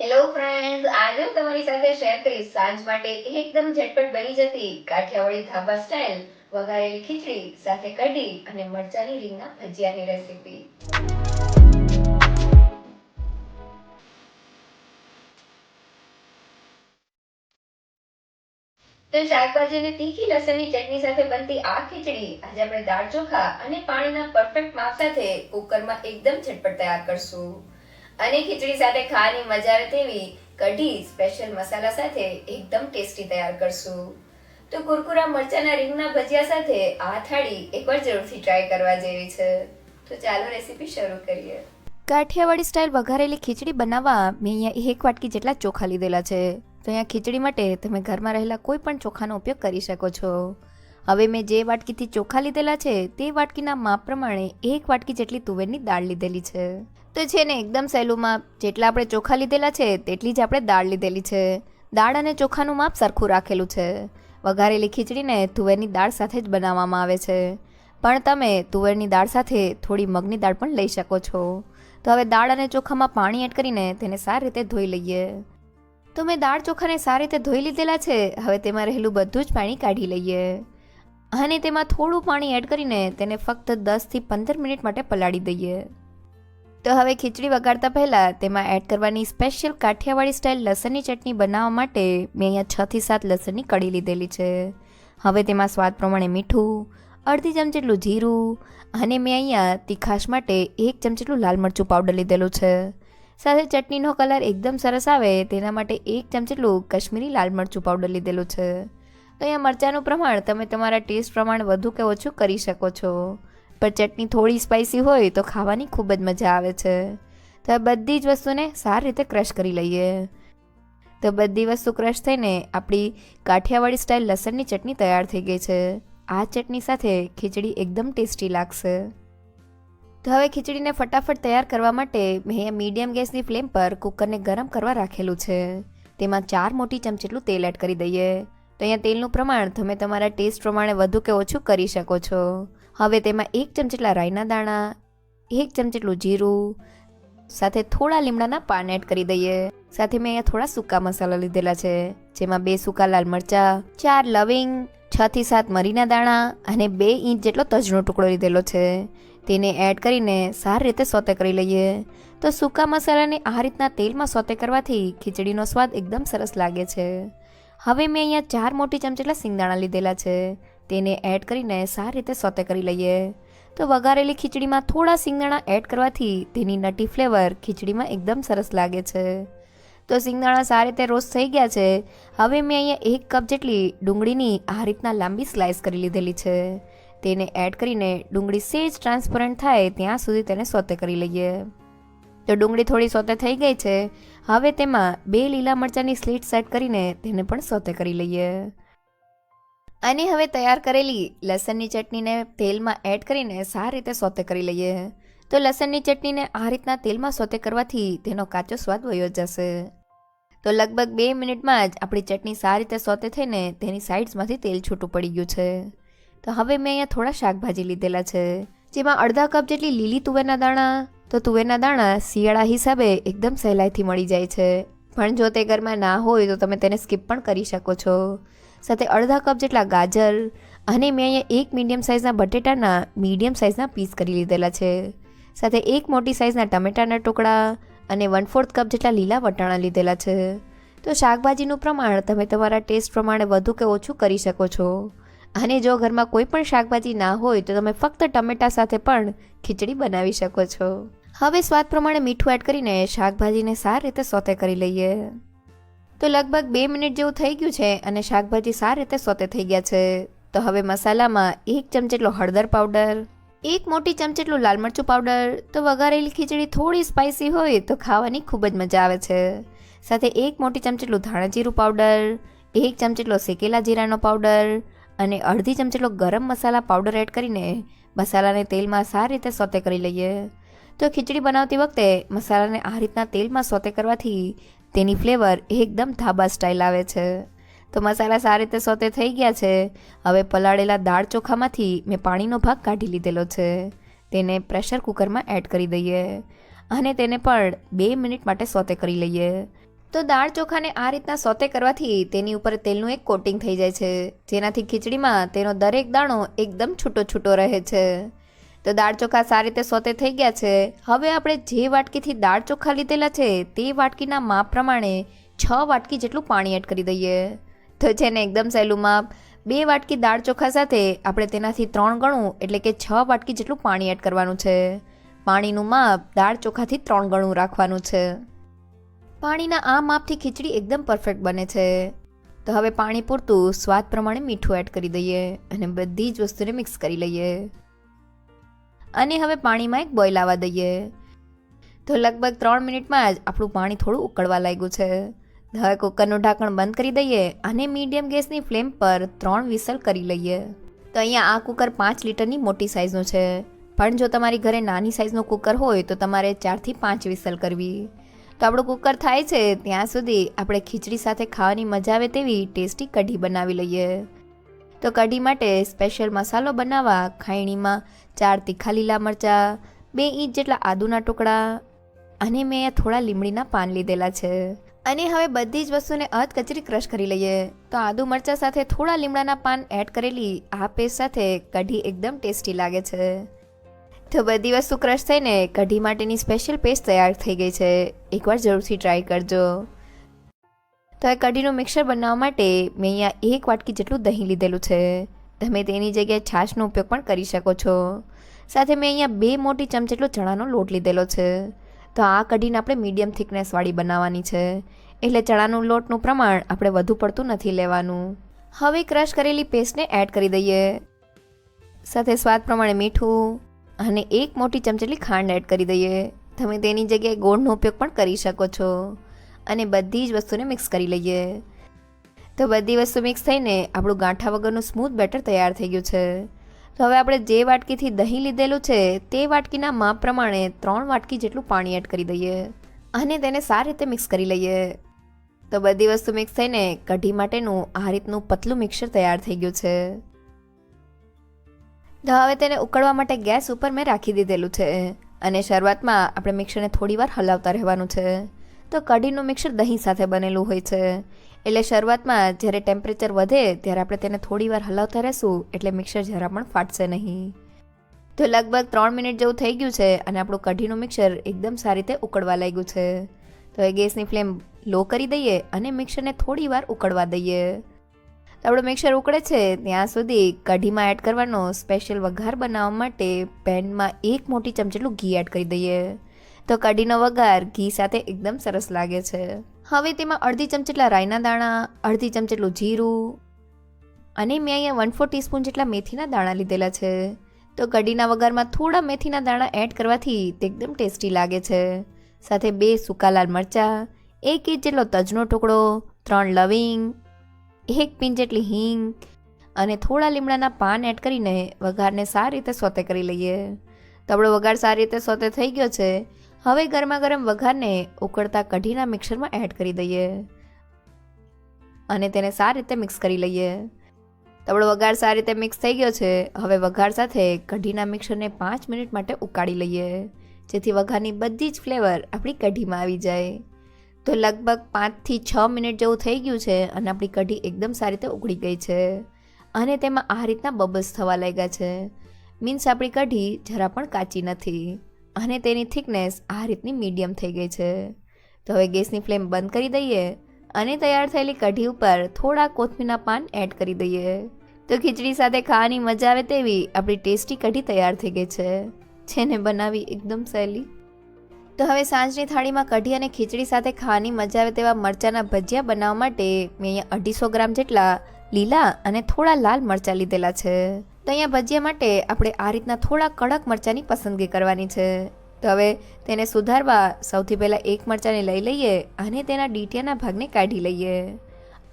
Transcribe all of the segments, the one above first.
Hello friends આજે હું તમારી સાથે શેર કરીશ. સાંજ માટે એકદમ ઝટપટ બની જતી કાઠિયાવાડી ધાબા સ્ટાઇલ વઘારેલી ખીચડી, સાથે કઢી અને મરચાની રીંગના ભજીયાની રેસીપી તો શાકભાજી અને તીખી લસણની ચટણી સાથે બનતી આ ખીચડી આજે આપણે દાળ ચોખા અને પાણીના પરફેક્ટ માપ સાથે કુકરમાં એકદમ ઝટપટ તૈયાર કરશું. અને ખીચડી સાથે ખાવાની મજા આવે તેવી કઢી સ્પેશિયલ મસાલા સાથે એકદમ ટેસ્ટી તૈયાર કરશું. તો કુરકુરા, મરચાના રીંગના ભજીયા સાથે આ થાળી એકવાર જરૂરથી ટ્રાય કરવા જેવી છે. તો ચાલો રેસીપી શરૂ કરીએ. કાઠિયાવાડી સ્ટાઇલ વઘારેલી ખીચડી બનાવવા મેં અહીંયા એક વાટકી જેટલા ચોખા લીધેલા છે. તો અહીંયા ખીચડી માટે તમે ઘરમાં રહેલા કોઈ પણ ચોખાનો ઉપયોગ કરી શકો છો. હવે મેં જે વાટકીથી ચોખા લીધેલા છે, તે વાટકીના માપ પ્રમાણે એક વાટકી જેટલી તુવેરની દાળ લીધેલી છે. તો છે ને, એકદમ સહેલુંમાં જેટલા આપણે ચોખા લીધેલા છે, તેટલી જ આપણે દાળ લીધેલી છે. દાળ અને ચોખાનું માપ સરખું રાખેલું છે. વઘારેલી ખીચડીને તુવેરની દાળ સાથે જ બનાવવામાં આવે છે. પણ તમે તુવેરની દાળ સાથે થોડી મગની દાળ પણ લઈ શકો છો. તો હવે દાળ અને ચોખામાં પાણી એડ કરીને તેને સારી રીતે ધોઈ લઈએ. તો મેં દાળ ચોખાને સારી રીતે ધોઈ લીધેલા છે, હવે તેમાં રહેલું બધું જ પાણી કાઢી લઈએ. અને તેમાં થોડું પાણી એડ કરીને તેને ફક્ત દસથી પંદર મિનિટ માટે પલાળી દઈએ. તો હવે ખીચડી વગાડતા પહેલાં તેમાં એડ કરવાની સ્પેશિયલ કાઠિયાવાડી સ્ટાઇલ લસણની ચટણી બનાવવા માટે મેં અહીંયા છથી સાત લસણની કળી લીધેલી છે. હવે તેમાં સ્વાદ પ્રમાણે મીઠું, અડધી ચમચી જેટલું જીરું અને મેં અહીંયા તીખાશ માટે એક ચમચી જેટલું લાલ મરચું પાવડર લીધેલું છે. સાથે ચટણીનો કલર એકદમ સરસ આવે તેના માટે એક ચમચી જેટલું કશ્મીરી લાલ મરચું પાવડર લીધેલું છે. તો અહીંયા મરચાંનું પ્રમાણ તમે તમારા ટેસ્ટ પ્રમાણે વધુ કે ઓછું કરી શકો છો. પણ ચટણી થોડી સ્પાઇસી હોય તો ખાવાની ખૂબ જ મજા આવે છે. તો આ બધી જ વસ્તુને સારી રીતે ક્રશ કરી લઈએ. તો બધી વસ્તુ ક્રશ થઈને આપણી કાઠિયાવાડી સ્ટાઇલ લસણની ચટણી તૈયાર થઈ ગઈ છે. આ ચટણી સાથે ખીચડી એકદમ ટેસ્ટી લાગશે. તો હવે ખીચડીને ફટાફટ તૈયાર કરવા માટે મેં મીડિયમ ગેસની ફ્લેમ પર કુકરને ગરમ કરવા રાખેલું છે. તેમાં ચાર મોટી ચમચી જેટલું તેલ એડ કરી દઈએ. તો અહીંયા તેલનું પ્રમાણ તમે તમારા ટેસ્ટ પ્રમાણે વધુ કે ઓછું કરી શકો છો. હવે તેમાં એક ચમચેટલા રાઈના દાણા, એક ચમચેટલું જીરું, સાથે થોડા લીમડાના પાન એડ કરી દઈએ. સાથે મેં અહીંયા થોડા સૂકા મસાલા લીધેલા છે, જેમાં બે સૂકા લાલ મરચાં, ચાર લવિંગ, છ થી સાત મરીના દાણા અને બે ઇંચ જેટલો તજનો ટુકડો લીધેલો છે. તેને એડ કરીને સારી રીતે સોતે કરી લઈએ. તો સૂકા મસાલાને આ રીતના તેલમાં સોતે કરવાથી ખીચડીનો સ્વાદ એકદમ સરસ લાગે છે. હવે મેં અહીંયા ચાર મોટી ચમચેટલા સિંગદાણા લીધેલા છે. તેને એડ કરીને સારી રીતે સોતે કરી લઈએ. તો વઘારેલી ખીચડીમાં થોડા સિંગદાણા એડ કરવાથી તેની નટી ફ્લેવર ખીચડીમાં એકદમ સરસ લાગે છે. તો સિંગદાણા સારી રીતે રોસ્ટ થઈ ગયા છે. હવે મેં અહીંયા એક કપ જેટલી ડુંગળીની આ રીતના લાંબી સ્લાઇસ કરી લીધેલી છે. તેને એડ કરીને ડુંગળી સેજ ટ્રાન્સપરન્ટ થાય ત્યાં સુધી તેને સોતે કરી લઈએ. તો ડુંગળી થોડી સોતે થઈ ગઈ છે. હવે તેમાં બે લીલા મરચાંની સ્લીટ સેટ કરીને તેને પણ સોતે કરી લઈએ. અને હવે તૈયાર કરેલી લસણની ચટણીને તેલમાં એડ કરીને સારી રીતે સોતે કરી લઈએ. તો લસણની ચટણીને આ રીતના તેલમાં સોતે કરવાથી તેનો કાચો સ્વાદ વયો જશે. તો લગભગ બે મિનિટમાં જ આપણી ચટણી સારી રીતે સોતે થઈને તેની સાઇડ્સમાંથી તેલ છૂટું પડી ગયું છે. તો હવે મેં અહીંયા થોડા શાકભાજી લીધેલા છે. જેમાં અડધા કપ જેટલી લીલી તુવેરના દાણા, તો તુવેરના દાણા શિયાળા હિસાબે એકદમ સહેલાઈથી મળી જાય છે. પણ જો તે ઘરમાં ના હોય તો તમે તેને સ્કીપ પણ કરી શકો છો. સાથે અડધા કપ જેટલા ગાજર અને મેં અહીંયા એક મીડિયમ સાઇઝના બટેટાના મીડિયમ સાઇઝના પીસ કરી લીધેલા છે. સાથે એક મોટી સાઇઝના ટમેટાના ટુકડા અને વન ફોર્થ કપ જેટલા લીલા વટાણા લીધેલા છે. તો શાકભાજીનું પ્રમાણ તમે તમારા ટેસ્ટ પ્રમાણે વધુ કે ઓછું કરી શકો છો. અને જો ઘરમાં કોઈ પણ શાકભાજી ના હોય તો તમે ફક્ત ટમેટા સાથે પણ ખીચડી બનાવી શકો છો. હવે સ્વાદ પ્રમાણે મીઠું એડ કરીને શાકભાજીને સારી રીતે સોતે કરી લઈએ. તો લગભગ બે મિનિટ જેવું થઈ ગયું છે અને શાકભાજી સારી રીતે સોતે થઈ ગયા છે. તો હવે મસાલામાં એક ચમચેટલો હળદર પાવડર, એક મોટી ચમચી જેટલું લાલ મરચું પાવડર, તો વઘારેલી ખીચડી થોડી સ્પાઇસી હોય તો ખાવાની ખૂબ જ મજા આવે છે. સાથે એક મોટી ચમચેટલું ધાણા જીરું પાવડર, એક ચમચેટલો શેકેલા જીરાનો પાવડર અને અડધી ચમચેટલો ગરમ મસાલા પાવડર એડ કરીને મસાલાને તેલમાં સારી રીતે સોતે કરી લઈએ. તો ખીચડી બનાવતી વખતે મસાલાને આ રીતના તેલમાં સોતે કરવાથી તેની ફ્લેવર એકદમ ધાબા સ્ટાઇલ આવે છે. તો મસાલા સારી રીતે સોતે થઈ ગયા છે. હવે પલાળેલા દાળ ચોખામાંથી મેં પાણીનો ભાગ કાઢી લીધેલો છે. તેને પ્રેશર કુકરમાં એડ કરી દઈએ અને તેને પણ બે મિનિટ માટે સોતે કરી લઈએ. તો દાળ ચોખાને આ રીતના સોતે કરવાથી તેની ઉપર તેલનું એક કોટિંગ થઈ જાય છે. જેનાથી ખીચડીમાં તેનો દરેક દાણો એકદમ છૂટો છૂટો રહે છે. તો દાળ ચોખા સારી રીતે સોતે થઈ ગયા છે. હવે આપણે જે વાટકીથી દાળ ચોખા લીધેલા છે, તે વાટકીના માપ પ્રમાણે છ વાટકી જેટલું પાણી એડ કરી દઈએ. તો છે ને એકદમ સહેલું માપ, બે વાટકી દાળ ચોખા સાથે આપણે તેનાથી ત્રણ ગણું, એટલે કે છ વાટકી જેટલું પાણી એડ કરવાનું છે. પાણીનું માપ દાળ ચોખાથી ત્રણ ગણું રાખવાનું છે. પાણીના આ માપથી ખીચડી એકદમ પરફેક્ટ બને છે. તો હવે પાણી પૂરતું, સ્વાદ પ્રમાણે મીઠું એડ કરી દઈએ અને બધી જ વસ્તુને મિક્સ કરી લઈએ. અને હવે પાણીમાં એક બોઇલ આવવા દઈએ. તો લગભગ ત્રણ મિનિટમાં જ આપણું પાણી થોડું ઉકળવા લાગ્યું છે. હવે કુકરનું ઢાંકણ બંધ કરી દઈએ અને મીડિયમ ગેસની ફ્લેમ પર ત્રણ વિસલ કરી લઈએ. તો અહીંયા આ કુકર પાંચ લીટરની મોટી સાઇઝનું છે. પણ જો તમારી ઘરે નાની સાઇઝનું કુકર હોય તો તમારે ચારથી પાંચ વિસલ કરવી. તો આપણું કુકર થાય છે ત્યાં સુધી આપણે ખીચડી સાથે ખાવાની મજા આવે તેવી ટેસ્ટી કઢી બનાવી લઈએ. તો કઢી માટે સ્પેશિયલ મસાલો બનાવવા ખાયણીમાં ચાર તીખા લીલા મરચાં, બે ઇંચ જેટલા આદુના ટુકડા અને મેં થોડા લીમડીના પાન લીધેલા છે. અને હવે બધી જ વસ્તુને અધ કચરી ક્રશ કરી લઈએ. તો આદુ મરચાં સાથે થોડા લીમડાના પાન એડ કરેલી આ પેસ્ટ સાથે કઢી એકદમ ટેસ્ટી લાગે છે. તો બધી વસ્તુ ક્રશ થઈને કઢી માટેની સ્પેશિયલ પેસ્ટ તૈયાર થઈ ગઈ છે. એકવાર જરૂરથી ટ્રાય કરજો. તો આ કઢીનું મિક્સર બનાવવા માટે મેં અહીંયા એક વાટકી જેટલું દહીં લીધેલું છે. તમે તેની જગ્યાએ છાશનો ઉપયોગ પણ કરી શકો છો. સાથે મેં અહીંયા બે મોટી ચમચ જેટલો ચણાનો લોટ લીધેલો છે. તો આ કઢીને આપણે મીડિયમ થિકનેસવાળી બનાવવાની છે. એટલે ચણાનું લોટનું પ્રમાણ આપણે વધુ પડતું નથી લેવાનું. હવે ક્રશ કરેલી પેસ્ટને એડ કરી દઈએ. સાથે સ્વાદ પ્રમાણે મીઠું અને એક મોટી ચમચેટલી ખાંડ એડ કરી દઈએ. તમે તેની જગ્યાએ ગોળનો ઉપયોગ પણ કરી શકો છો. અને બધી જ વસ્તુને મિક્સ કરી લઈએ. તો બધી વસ્તુ મિક્સ થઈને આપણું ગાંઠા વગરનું સ્મૂથ બેટર તૈયાર થઈ ગયું છે. તો હવે આપણે જે વાટકીથી દહીં લીધેલું છે, તે વાટકીના માપ પ્રમાણે ત્રણ વાટકી જેટલું પાણી એડ કરી દઈએ અને તેને સારી રીતે મિક્સ કરી લઈએ. તો બધી વસ્તુ મિક્સ થઈને કઢી માટેનું આ રીતનું પતલું મિક્સર તૈયાર થઈ ગયું છે. તો હવે તેને ઉકળવા માટે ગેસ ઉપર મેં રાખી દીધેલું છે અને શરૂઆતમાં આપણે મિક્સરને થોડીવાર હલાવતા રહેવાનું છે. તો કઢીનું મિક્સર દહીં સાથે બનેલું હોય છે. એટલે શરૂઆતમાં જ્યારે ટેમ્પરેચર વધે ત્યારે આપણે તેને થોડીવાર હલાવતા રહેશું, એટલે મિક્સર જરા પણ ફાટશે નહીં. તો લગભગ ત્રણ મિનિટ જેવું થઈ ગયું છે અને આપણું કઢીનું મિક્સર એકદમ સારી રીતે ઉકળવા લાગ્યું છે. તો એ ગેસની ફ્લેમ લો કરી દઈએ અને મિક્સરને થોડીવાર ઉકળવા દઈએ. તો આપણું મિક્સર ઉકળે છે, ત્યાં સુધી કઢીમાં એડ કરવાનો સ્પેશિયલ વઘાર બનાવવા માટે પેનમાં એક મોટી ચમચેટલું ઘી એડ કરી દઈએ. તો કઢીનો વઘાર ઘી સાથે એકદમ સરસ લાગે છે. હવે તેમાં અડધી ચમચેટલા રાઈના દાણા, અડધી ચમચેટલું જીરું અને મેં અહીંયા વન ફોર ટીસ્પૂન જેટલા મેથીના દાણા લીધેલા છે. તો કઢીના વઘારમાં થોડા મેથીના દાણા એડ કરવાથી તે એકદમ ટેસ્ટી લાગે છે. સાથે બે સૂકા લાલ મરચાં, એક ઇંચ જેટલો તજનો ટુકડો, ત્રણ લવિંગ, એક પિંચ જેટલી હિંગ અને થોડા લીમડાના પાન એડ કરીને વઘારને સારી રીતે સોતે કરી લઈએ. તો આપણો વઘાર સારી રીતે સોતે થઈ ગયો છે. હવે ગરમા ગરમ વઘારને ઉકળતા કઢીના મિક્સરમાં એડ કરી દઈએ. અને તેને સારી રીતે મિક્સ કરી લઈએ. તબળો વઘાર સારી રીતે મિક્સ થઈ ગયો છે, હવે વઘાર સાથે કઢીના મિક્સરને પાંચ મિનિટ માટે ઉકાળી લઈએ, જેથી વઘારની બધી જ ફ્લેવર આપણી કઢીમાં આવી જાય. તો લગભગ પાંચથી છ મિનિટ જેવું થઈ ગયું છે અને આપણી કઢી એકદમ સારી રીતે ઉકળી ગઈ છે. અને તેમાં આ રીતના બબલ્સ થવા લાગ્યા છે. મીન્સ આપણી કઢી જરા પણ કાચી નથી. અને તેની થિકનેસ આ રીતની મીડિયમ થઈ ગઈ છે. તો હવે ગેસની ફ્લેમ બંધ કરી દઈએ અને તૈયાર થયેલી કઢી ઉપર થોડા કોથમીરના પાન એડ કરી દઈએ. તો ખીચડી સાથે ખાવાની મજા આવે તેવી આપણી ટેસ્ટી કઢી તૈયાર થઈ ગઈ છે. જેને બનાવી એકદમ સહેલી તો હવે સાંજની થાળીમાં કઢી અને ખીચડી સાથે ખાવાની મજા આવે તેવા મરચાંના ભજીયા બનાવવા માટે મેં અહીંયા અઢીસો ગ્રામ જેટલા લીલા અને થોડા લાલ મરચાં લીધેલા છે. તો અહીંયા ભજીયા માટે આપણે આ રીતના થોડા કડક મરચાંની પસંદગી કરવાની છે. તો હવે તેને સુધારવા સૌથી પહેલાં એક મરચાંને લઈ લઈએ અને તેના ડીટિયાના ભાગને કાઢી લઈએ.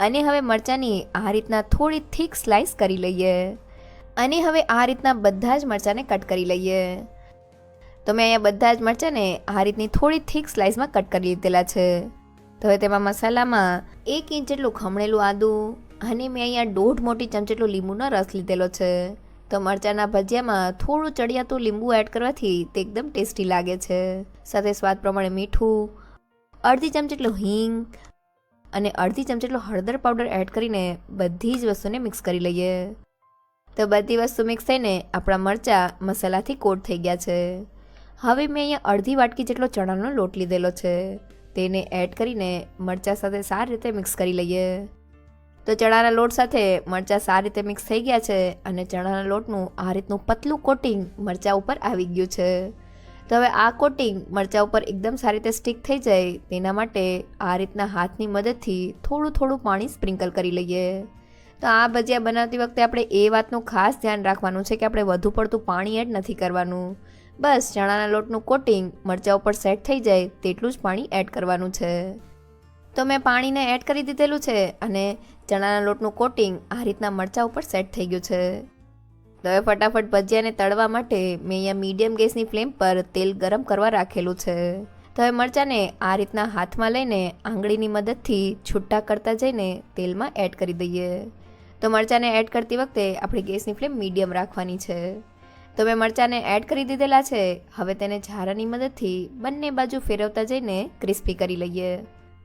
અને હવે મરચાંની આ રીતના થોડી થીક સ્લાઇસ કરી લઈએ. અને હવે આ રીતના બધા જ મરચાંને કટ કરી લઈએ. તો મેં અહીંયા બધા જ મરચાંને આ રીતની થોડી થીક સ્લાઇસમાં કટ કરી લીધેલા છે. તો હવે તેમાં મસાલામાં એક ઇંચ જેટલું ખમણેલું આદું અને મેં અહીંયા દોઢ મોટી ચમચેટલો લીંબુનો રસ લીધેલો છે. તો મરચાંના ભજીયામાં થોડું ચડિયાતું લીંબુ એડ કરવાથી તે એકદમ ટેસ્ટી લાગે છે. સાથે સ્વાદ પ્રમાણે મીઠું, અડધી ચમચી જેટલું હિંગ અને અડધી ચમચી જેટલો હળદર પાવડર એડ કરીને બધી જ વસ્તુને મિક્સ કરી લઈએ. તો બધી વસ્તુ મિક્સ થઈને આપણા મરચાં મસાલાથી કોટ થઈ ગયા છે. હવે મેં અહીંયા અડધી વાટકી જેટલો ચણાનો લોટ લીધેલો છે. તેને એડ કરીને મરચાં સાથે સારી રીતે મિક્સ કરી લઈએ. તો ચણાના લોટ સાથે મરચાં સારી રીતે મિક્સ થઈ ગયા છે અને ચણાના લોટનું આ રીતનું પતલું કોટિંગ મરચાં ઉપર આવી ગયું છે. તો હવે આ કોટિંગ મરચાં ઉપર એકદમ સારી રીતે સ્ટીક થઈ જાય તેના માટે આ રીતના હાથની મદદથી થોડું થોડું પાણી સ્પ્રિંકલ કરી લઈએ. તો આ ભજીયા બનાવતી વખતે આપણે એ વાતનું ખાસ ધ્યાન રાખવાનું છે કે આપણે વધુ પડતું પાણી એડ નથી કરવાનું. બસ ચણાના લોટનું કોટિંગ મરચાં ઉપર સેટ થઈ જાય તેટલું જ પાણી એડ કરવાનું છે. તો મેં પાણીને એડ કરી દીધેલું છે અને ચણાના લોટનું કોટિંગ આ રીતના મરચાં ઉપર સેટ થઈ ગયું છે. તો હવે ફટાફટ ભજીયાને તળવા માટે મેં અહીંયા મીડિયમ ગેસની ફ્લેમ પર તેલ ગરમ કરવા રાખેલું છે. તો હવે મરચાંને આ રીતના હાથમાં લઈને આંગળીની મદદથી છૂટા કરતા જઈને તેલમાં એડ કરી દઈએ. તો મરચાંને એડ કરતી વખતે આપણી ગેસની ફ્લેમ મીડિયમ રાખવાની છે. તો મેં મરચાંને એડ કરી દીધેલા છે. હવે તેને ઝારાની મદદથી બંને બાજુ ફેરવતા જઈને ક્રિસ્પી કરી લઈએ.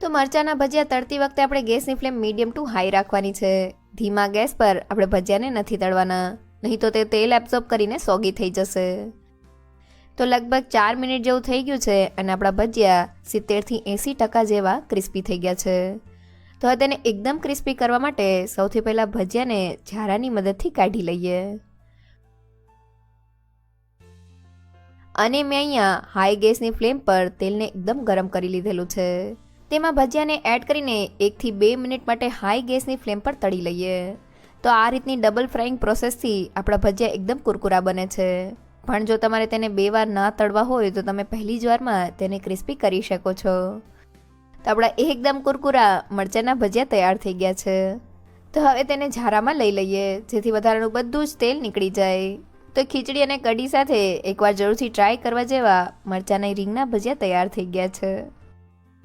તો મરચાંના ભજીયા તળતી વખતે આપણે ગેસની ફ્લેમ મીડિયમ ટુ હાઈ રાખવાની છે. ધીમા ગેસ પર આપણે ભજીયાને નથી તળવાના. નહીં તો તે તેલ એબ્ઝોર્બ કરીને સોગી થઈ જશે. તો લગભગ ચાર મિનિટ જેવું થઈ ગયું છે અને આપણા ભજીયા સિત્તેરથી એંસી ટકા જેવા ક્રિસ્પી થઈ ગયા છે. તો હવે તેને એકદમ ક્રિસ્પી કરવા માટે સૌથી પહેલાં ભજીયાને ઝારાની મદદથી કાઢી લઈએ. અને મેં અહીંયા હાઈ ગેસની ફ્લેમ પર તેલને એકદમ ગરમ કરી લીધેલું છે. તેમાં ભજીયાને એડ કરીને એકથી બે મિનિટ માટે હાઈ ગેસની ફ્લેમ પર તળી લઈએ. તો આ રીતની ડબલ ફ્રાઈંગ પ્રોસેસથી આપણા ભજીયા એકદમ કુરકુરા બને છે. પણ જો તમારે તેને બે વાર ના તળવા હોય તો તમે પહેલી જ વારમાં તેને ક્રિસ્પી કરી શકો છો. તો આપણા એકદમ કુરકુરા મરચાંના ભજીયા તૈયાર થઈ ગયા છે. તો હવે તેને ઝારામાં લઈ લઈએ, જેથી વધારાનું બધું જ તેલ નીકળી જાય. તો ખીચડી અને કઢી સાથે એકવાર જરૂરથી ટ્રાય કરવા જેવા મરચાંની રીંગના ભજીયા તૈયાર થઈ ગયા છે.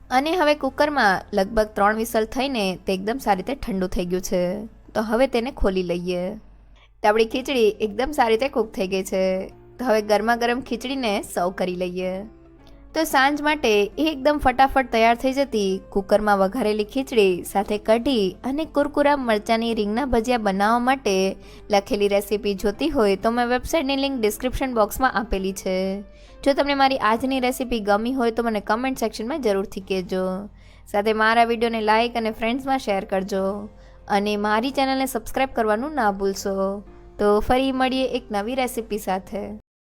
અને હવે કુકરમાં લગભગ ત્રણ વિસલ થઈને તે એકદમ સારી રીતે ઠંડુ થઈ ગયું છે. તો હવે તેને ખોલી લઈએ. તો આપણી ખીચડી એકદમ સારી રીતે કૂક થઈ ગઈ છે. તો હવે ગરમા ગરમ ખીચડીને સર્વ કરી લઈએ. તો સાંજ માટે એકદમ ફટાફટ તૈયાર થઈ જતી. કુકરમાં વઘારેલી ખીચડી સાથે કઢી અને કુરકુરા મરચાંની રીંગના ભજીયા બનાવવા માટે લખેલી રેસીપી જોતી હોય તો મેં વેબસાઇટની લિંક ડિસ્ક્રિપ્શન બોક્સમાં આપેલી છે. જો તમને મારી આજની રેસીપી ગમી હોય તો મને કમેન્ટ સેક્શનમાં જરૂરથી કહેજો. સાથે મારા વિડીયોને લાઇક અને ફ્રેન્ડ્સમાં શેર કરજો. અને મારી ચેનલને સબસ્ક્રાઈબ કરવાનું ના ભૂલશો. તો ફરી મળીએ એક નવી રેસીપી સાથે.